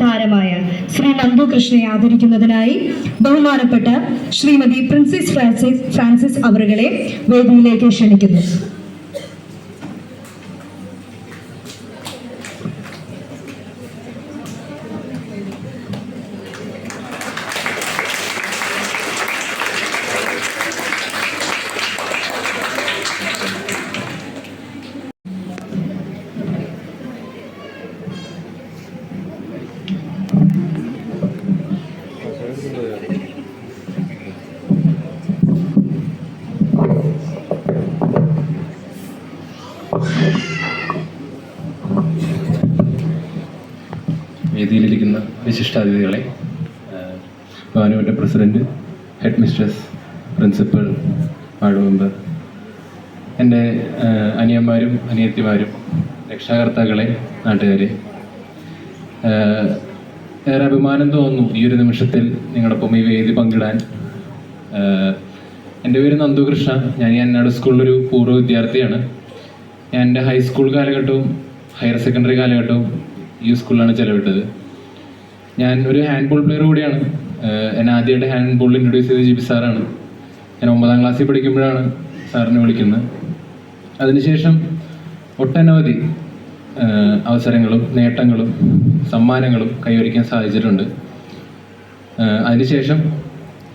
താരമായ ശ്രീ നന്ദു കൃഷ്ണയെ ആദരിക്കുന്നതിനായി ബഹുമാനപ്പെട്ട ശ്രീമതി പ്രിൻസിസ് ഫ്രാൻസിസ് ഫ്രാൻസിസ് അവറുകളെ വേദിയിലേക്ക് ക്ഷണിക്കുന്നു. വേദിയിലിരിക്കുന്ന വിശിഷ്ടാതിഥികളെ ബഹുമാനപ്പെട്ട president headmistress principal ward member എന്റെ അനിയന്മാരും അനിയത്തിമാരും രക്ഷാകർത്താക്കളെ നാട്ടുകാരെ. ഏറെ അഭിമാനം തോന്നുന്നു ഈ ഒരു നിമിഷത്തിൽ നിങ്ങളൊപ്പം ഈ വേദി പങ്കിടാൻ. എന്റെ പേര് നന്ദുകൃഷ്ണ. ഞാൻ ഈ അന്നാട് സ്കൂളിലൊരു പൂർവ വിദ്യാർത്ഥിയാണ്. ഞാൻ എന്റെ ഹൈസ്കൂൾ കാലഘട്ടവും ഹയർ സെക്കൻഡറി കാലഘട്ടവും ഈ സ്കൂളിലാണ് ചെലവിട്ടത്. ഞാൻ ഒരു ഹാൻഡ് ബോൾ പ്ലെയർ കൂടിയാണ് എന്നെ ആദ്യമായിട്ട് ഹാൻഡ് ബോൾ ഇൻട്രൊഡ്യൂസ് ചെയ്ത് ജിബി സാറാണ്. ഞാൻ ഒമ്പതാം ക്ലാസ്സിൽ പഠിക്കുമ്പോഴാണ് സാറിനെ വിളിക്കുന്നത്. അതിനുശേഷം ഒട്ടനവധി അവസരങ്ങളും നേട്ടങ്ങളും സമ്മാനങ്ങളും കൈവരിക്കാൻ സാധിച്ചിട്ടുണ്ട്. അതിനുശേഷം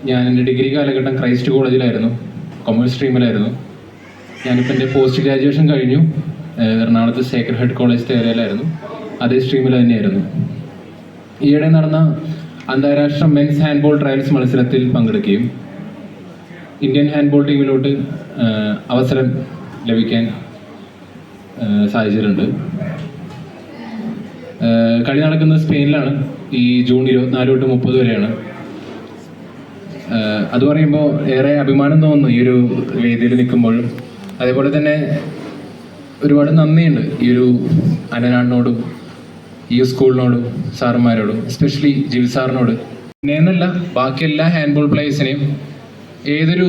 ഞാൻ എന്റെ ഡിഗ്രി കാലഘട്ടം ക്രൈസ്റ്റ് കോളേജിലായിരുന്നു. കൊമേഴ്സ് സ്ട്രീമിലായിരുന്നു. ഞാനിപ്പോൾ എന്റെ പോസ്റ്റ് ഗ്രാജുവേഷൻ കഴിഞ്ഞു. എറണാകുളത്ത് സേക്രഡ് ഹെഡ് കോളേജ് തേരയിലായിരുന്നു. അതേ സ്ട്രീമിൽ തന്നെയായിരുന്നു. ഈയിടെ നടന്ന അന്താരാഷ്ട്ര മെൻസ് ഹാൻഡ്ബോൾ ട്രയൽസ് മത്സരത്തിൽ പങ്കെടുക്കുകയും ഇന്ത്യൻ ഹാൻഡ്ബോൾ ടീമിലോട്ട് അവസരം ലഭിക്കാൻ സാധിച്ചിട്ടുണ്ട്. കളി നടക്കുന്നത് സ്പെയിനിലാണ്. ഈ ജൂൺ ഇരുപത്തിനാല് തൊട്ട് മുപ്പത് വരെയാണ്. അത് പറയുമ്പോൾ ഏറെ അഭിമാനം തോന്നുന്നു ഈ ഒരു വേദിയിൽ നിൽക്കുമ്പോഴും അതേപോലെ തന്നെ ഒരുപാട് നന്ദിയുണ്ട് ഈ ഒരു അനനാടിനോടും ഈ സ്കൂളിനോടും സാറുമാരോടും എസ്പെഷ്യലി ജിവി സാറിനോട്. എന്നല്ല ബാക്കി എല്ലാ ഹാൻഡ്ബോൾ പ്ലേയേഴ്സിനെയും ഏതൊരു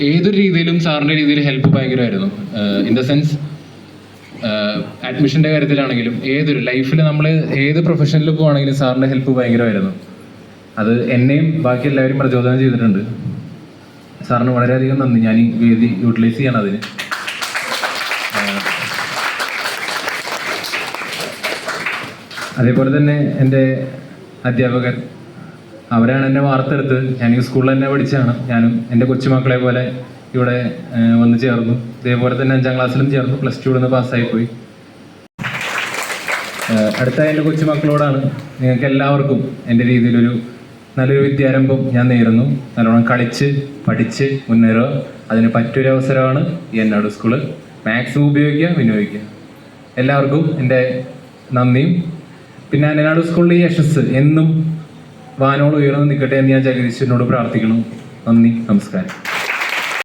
ഏതൊരു രീതിയിലും സാറിന്റെ രീതിയിൽ ഹെൽപ്പ് ഭയങ്കരമായിരുന്നു. ഇൻ ദ സെൻസ് അഡ്മിഷന്റെ കാര്യത്തിലാണെങ്കിലും ഏതൊരു ലൈഫിൽ നമ്മൾ ഏത് പ്രൊഫഷനിൽ പോവാണെങ്കിലും സാറിന്റെ ഹെൽപ്പ് ഭയങ്കരമായിരുന്നു. അത് എന്നെയും ബാക്കി എല്ലാവരും പ്രചോദനം ചെയ്തിട്ടുണ്ട്. സാറിന് വളരെയധികം നന്ദി. ഞാൻ ഈ വേദി യൂട്ടിലൈസ് ചെയ്യണം അതിന്. അതേപോലെ തന്നെ എന്റെ അധ്യാപകർ അവരാണ് എന്നെ വാർത്തെടുത്ത് ഞാൻ ഈ സ്കൂളിൽ തന്നെ പഠിച്ചതാണ്. ഞാനും എന്റെ കൊച്ചുമക്കളെ പോലെ ഇവിടെ വന്ന് ചേർന്നു. ഇതേപോലെ തന്നെ അഞ്ചാം ക്ലാസ്സിലും ചേർന്നു. പ്ലസ് ടു നിന്ന് പാസ്സായി പോയി. അടുത്ത എന്റെ കൊച്ചുമക്കളോടാണ് നിങ്ങൾക്ക് എല്ലാവർക്കും എന്റെ രീതിയിലൊരു നല്ലൊരു വിദ്യാരംഭം ഞാൻ നേരുന്നു. നല്ലോണം കളിച്ച് പഠിച്ച് മുന്നേറുക. അതിന് പറ്റിയൊരു അവസരമാണ് ഈ എന്നാട് സ്കൂൾ മാക്സിമം ഉപയോഗിക്കുക വിനിയോഗിക്കുക. എല്ലാവർക്കും എന്റെ നന്ദിയും പിന്നെ അനനാട് സ്കൂളിലെ യശസ് എന്നും വാനോട് ഉയർന്നു നിൽക്കട്ടെ എന്ന് ഞാൻ ജഗദീശ്വരനോട് പ്രാർത്ഥിക്കുന്നു. നന്ദി നമസ്കാരം.